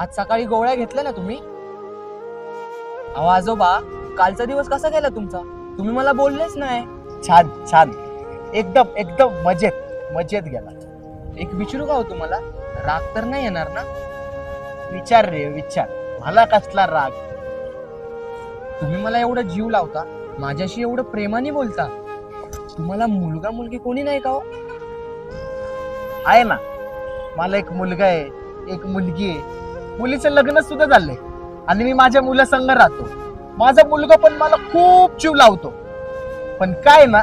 आज सकाळी गोळ्या घेतल्या ना तुम्ही? अहो आजोबा कालचा दिवस कसा गेला तुमचा? तुम्ही मला बोललेच नाही. छान छान. एकदम एकदम मजेत मजेत गेला. एक विचारू का हो तुम्हाला? राग तर नाही येणार ना? विचार रे विचार. मला कसला राग? तुम्ही मला एवढं जीव लावता माझ्याशी एवढं प्रेमाने बोलता. तुम्हाला मुलगा मुलगी कोणी नाही का हो? आहे ना. मला एक मुलगा आहे एक मुलगी आहे. मुलीचं लग्न सुद्धा झालंय. आणि मी माझ्या मुलासंग राहतो. माझा मुलगा पण मला खूप जीव लावतो. पण काय ना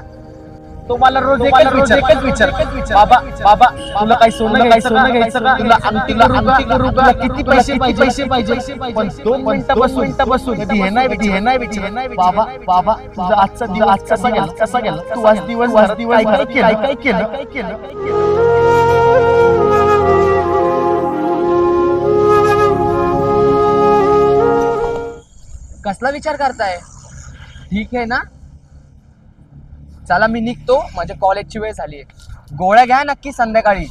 तो मला रोज एकच विचार एकच विचार बाबा बाबा तुला काही सोनं काही सोनं घ्यायचं का? तुला अंगठी अंगठी करू का? किती पैसे पाहिजे? पैसे पाहिजे? पण दोन मिनिटापासून मिनिटापासून कधी हे नाही हे नाही विचार नाही बाबा बाबा तुझा आजचा दिवस आज कसा गेला? कसा गेला? तू आज दिवस दिवस काय केलं? काय केलं? काय केलं? कसला विचार करताय? ठीक आहे ना? चला मी निघतो. माझ्या कॉलेजची वेळ झाली आहे गोळ्या घ्या नक्की संध्याकाळी.